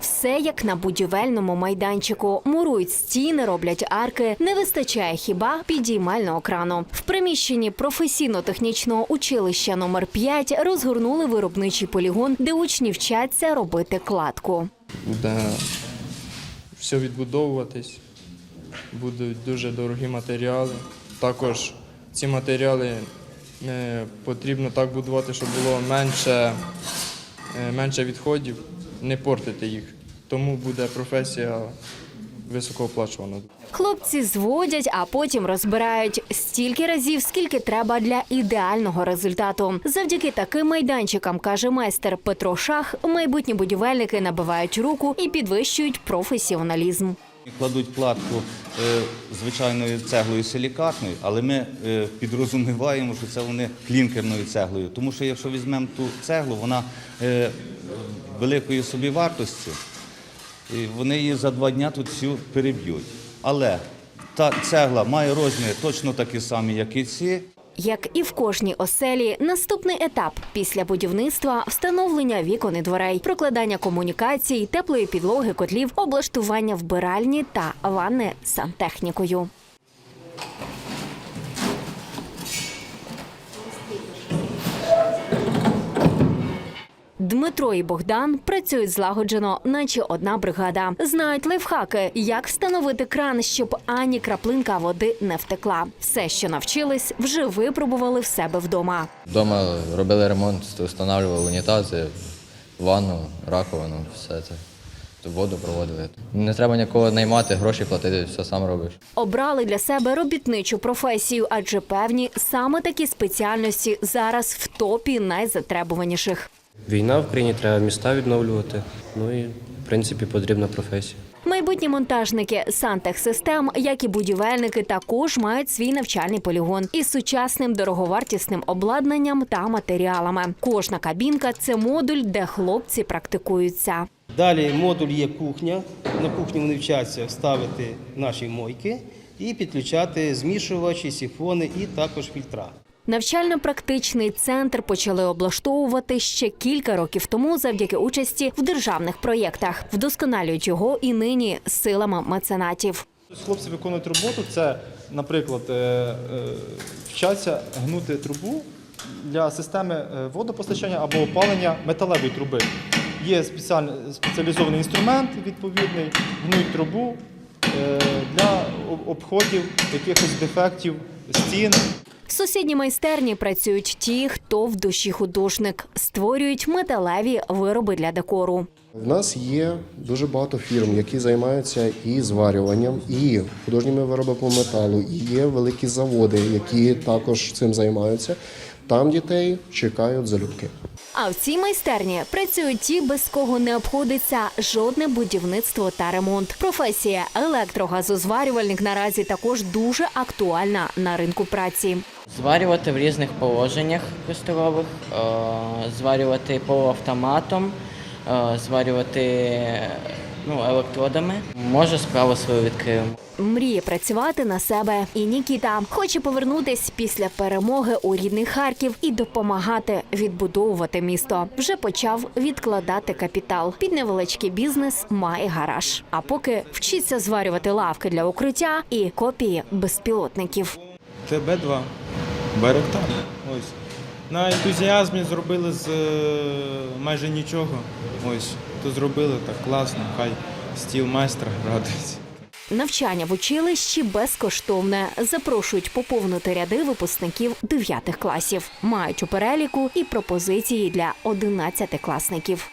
Все як на будівельному майданчику. Мурують стіни, роблять арки. Не вистачає хіба підіймального крану. В приміщенні професійно-технічного училища номер 5 розгорнули виробничий полігон, де учні вчаться робити кладку. буде все відбудовуватись, будуть дуже дорогі матеріали. Також ці матеріали потрібно так будувати, щоб було менше, е, менше відходів, не портити їх. Тому буде професія високооплачувана. Хлопці зводять, а потім розбирають стільки разів, скільки треба для ідеального результату. Завдяки таким майданчикам, каже майстер Петро Шах, майбутні будівельники набивають руку і підвищують професіоналізм. Кладуть платку е, звичайною цеглою силікатною, але ми е, підрозуміваємо, що це вони клінкерною цеглою. Тому що якщо візьмемо ту цеглу, вона е, великої собі вартості, і вони її за два дні тут всю переб'ють. Але та цегла має розміри точно такі самі, як і ці. Як і в кожній оселі, наступний етап після будівництва встановлення вікон і дверей, прокладання комунікацій, теплої підлоги, котлів, облаштування вбиральні та ванни сантехнікою. Дмитро і Богдан працюють злагоджено, наче одна бригада. Знають лайфхаки, як встановити кран, щоб ані краплинка води не втекла. Все, що навчились, вже випробували в себе вдома. Вдома робили ремонт, встановлювали унітази, ванну, раковину, все це. Воду проводили. Не треба нікого наймати, гроші платити, все сам робиш. Обрали для себе робітничу професію, адже певні саме такі спеціальності зараз в топі найзатребуваніших. Війна в країні треба міста відновлювати. Ну і в принципі потрібна професія. Майбутні монтажники сантехсистем, як і будівельники, також мають свій навчальний полігон із сучасним дороговартісним обладнанням та матеріалами. Кожна кабінка це модуль, де хлопці практикуються. Далі модуль є кухня. На кухні вони вчаться ставити наші мойки і підключати змішувачі, сіфони і також фільтра. Навчально-практичний центр почали облаштовувати ще кілька років тому завдяки участі в державних проєктах. Вдосконалюють його і нині силами меценатів. Хлопці виконують роботу. Це, наприклад, е, е, вчаться гнути трубу для системи е, водопостачання або опалення металевої труби. Є спеціалізований інструмент відповідний, гнуть трубу для обходів якихось дефектів стін. В сусідній майстерні працюють ті, хто в душі художник, створюють металеві вироби для декору. В нас є дуже багато фірм, які займаються і зварюванням, і художніми виробами по металу, і є великі заводи, які також цим займаються. Там дітей чекають залюбки. А в цій майстерні працюють ті, без кого не обходиться жодне будівництво та ремонт. Професія електрогазозварювальник наразі також дуже актуальна на ринку праці. Зварювати в різних положеннях кольорових, зварювати полуавтоматом, е, зварювати ну, електродами. Може, справу свою відкрив. Мріє працювати на себе. І Нікіта хоче повернутись після перемоги у рідний Харків і допомагати відбудовувати місто. Вже почав відкладати капітал. Під невеличкий бізнес має гараж. А поки вчиться зварювати лавки для укриття і копії безпілотників. ТБ-2, Байрактар. Ось. На ентузіазмі зробили з е, майже нічого. Ось, то зробили так класно, хай стіл майстра радується. Навчання в училищі безкоштовне. Запрошують поповнити ряди випускників 9 класів. Мають у переліку і пропозиції для 11 класників.